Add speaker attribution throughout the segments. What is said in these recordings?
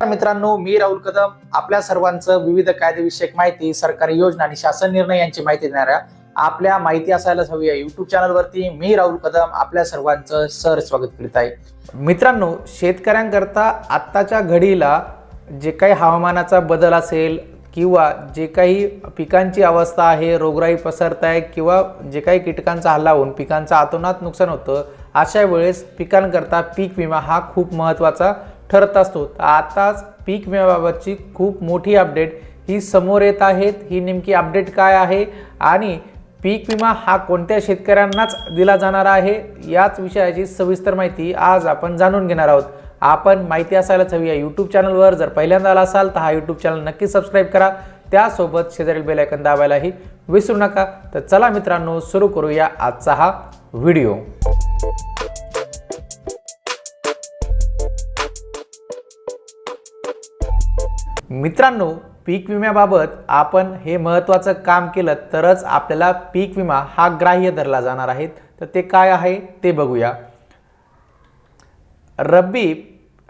Speaker 1: मित्रांनो मी राहुल कदम. आपल्या सर्वांचं विविध कायदेविषयक माहिती सरकारी योजना आणि शासन निर्णय यांची माहिती देणाऱ्या आपल्या माहिती असायलाच हवी आहे युट्यूब चॅनलवरती मी राहुल कदम आपल्या सर्वांचं सर स्वागत करीत आहे. मित्रांनो शेतकऱ्यांकरता आत्ताच्या घडीला जे काही हवामानाचा बदल असेल किंवा जे काही पिकांची अवस्था आहे रोगराई पसरत आहे किंवा जे काही कीटकांचा हल्ला होऊन पिकांचं आतोनात नुकसान होतं अशा वेळेस पिकांकरता पीक विमा हा खूप महत्त्वाचा ठरत असतो. तर आताच पीक विम्याबाबतची खूप मोठी अपडेट ही समोर येत आहेत. ही नेमकी अपडेट काय आहे? आणि पीक विमा हा कोणत्या शेतकऱ्यांनाच दिला जाणार आहे? याच विषयाची सविस्तर माहिती आज आपण जाणून घेणार आहोत. आपण माहिती असायलाच हवी या यूट्यूब चॅनलवर जर पहिल्यांदा आला असाल तर हा यूट्यूब चॅनल नक्की सबस्क्राईब करा. त्यासोबत शेजारील बेलायकन दाबायलाही विसरू नका. तर चला मित्रांनो सुरू करूया आजचा हा व्हिडिओ मित्रांनो पीक विम्याबाबत आपण हे महत्त्वाचं काम केलं तरच आपल्याला पीक विमा हा ग्राह्य धरला जाणार आहे. तर ते काय आहे ते बघूया. रब्बी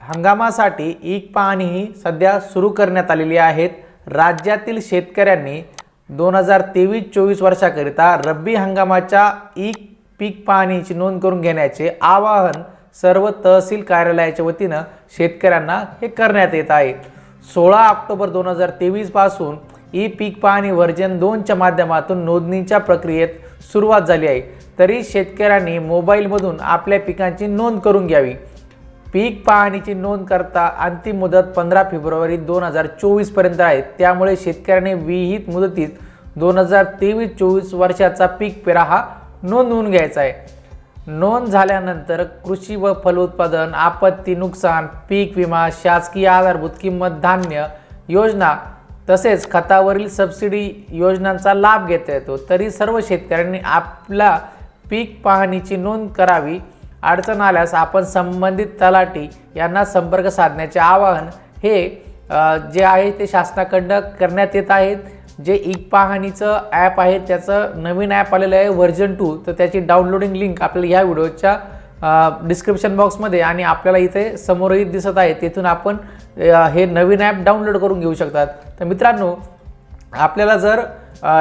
Speaker 1: हंगामासाठी ईक पाहणी ही सध्या सुरू करण्यात आलेली आहेत. राज्यातील शेतकऱ्यांनी दोन हजार तेवीस चोवीस वर्षाकरिता रब्बी हंगामाच्या ईक पीक पाहणीची नोंद करून घेण्याचे आवाहन सर्व तहसील कार्यालयाच्या वतीनं शेतकऱ्यांना हे करण्यात येत आहे. सोळा ऑक्टोबर दोन हजार तेवीसपासून ई पीक पाहणी व्हर्जन दोनच्या माध्यमातून नोंदणीच्या प्रक्रियेत सुरुवात झाली आहे. तरी शेतकऱ्यांनी मोबाईलमधून आपल्या पिकांची नोंद करून घ्यावी. पीक पाहणीची नोंद करता अंतिम मुदत पंधरा फेब्रुवारी दोन हजार चोवीसपर्यंत आहे. त्यामुळे शेतकऱ्यांनी विहित मुदतीत दोन हजार तेवीस चोवीस वर्षाचा पीक पेरा हा नोंदवून घ्यायचा आहे. नोंद झाल्यानंतर कृषी व फलोत्पादन आपत्ती नुकसान पीक विमा शासकीय आधारभूत किंमत धान्य योजना तसेच खतावरील सबसिडी योजनांचा लाभ घेता येतो. तरी सर्व शेतकऱ्यांनी आपला पीक पाहणीची नोंद करावी. अडचण आल्यास आपण संबंधित तलाठी यांना संपर्क साधण्याचे आवाहन हे जे आहे ते शासनाकडनं करण्यात येत आहेत. जे ईक पाहणीचं ॲप आहे त्याचं नवीन ॲप आलेलं आहे व्हर्जन टू तर त्याची डाउनलोडिंग लिंक आपल्याला ह्या व्हिडिओच्या डिस्क्रिप्शन बॉक्समध्ये आणि आपल्याला इथे समोरही दिसत आहे. तिथून आपण हे नवीन ॲप डाउनलोड करून घेऊ शकतात. तर मित्रांनो आपल्याला जर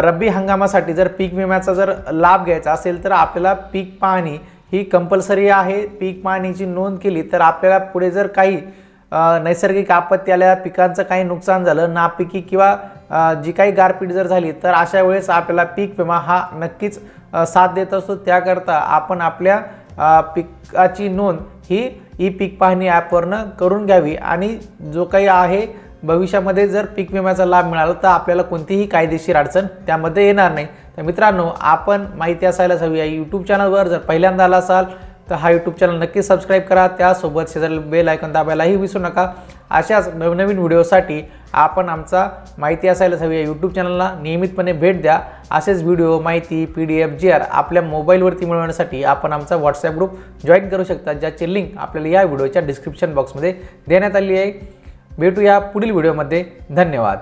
Speaker 1: रब्बी हंगामासाठी जर पीक विम्याचा जर लाभ घ्यायचा असेल तर आपल्याला पीक पाहणी ही कंपल्सरी आहे. पीक पाहणीची नोंद केली तर आपल्याला पुढे जर काही नैसर्गिक आपत्ती आल्या पिकांचं काही नुकसान झालं नापिकी किंवा जी काही गारपीट जर झाली तर अशा वेळेस आपल्याला पीक विमा हा नक्कीच साथ देत असतो. त्याकरता आपण आपल्या पिकाची नोंद ही ई पीक पाहणी ॲपवरनं करून घ्यावी. आणि जो काही आहे भविष्यामध्ये जर पीक विम्याचा लाभ मिळाला तर आपल्याला कोणतीही कायदेशीर अडचण त्यामध्ये येणार नाही. तर मित्रांनो आपण माहिती असायलाच हवी. आहे यूट्यूब चॅनलवर जर पहिल्यांदा आला असाल तर हा यूट्यूब चॅनल नक्की सबस्क्राईब करा. त्यासोबत शेजारी बेल ऐकून दाबायलाही विसरू नका. अशाच नवनवीन व्हिडिओसाठी आपण आमचा माहिती असायलाच हवी. आहे यूट्यूब चॅनलला नियमितपणे भेट द्या. असेच व्हिडिओ माहिती P D F G R आपल्या मोबाईलवरती मिळवण्यासाठी आपण आमचा व्हॉट्सॲप ग्रुप जॉईन करू शकता. ज्याची लिंक आपल्याला या व्हिडिओच्या डिस्क्रिप्शन बॉक्समध्ये देण्यात आली आहे. भेटूया पुढील व्हिडिओमध्ये धन्यवाद.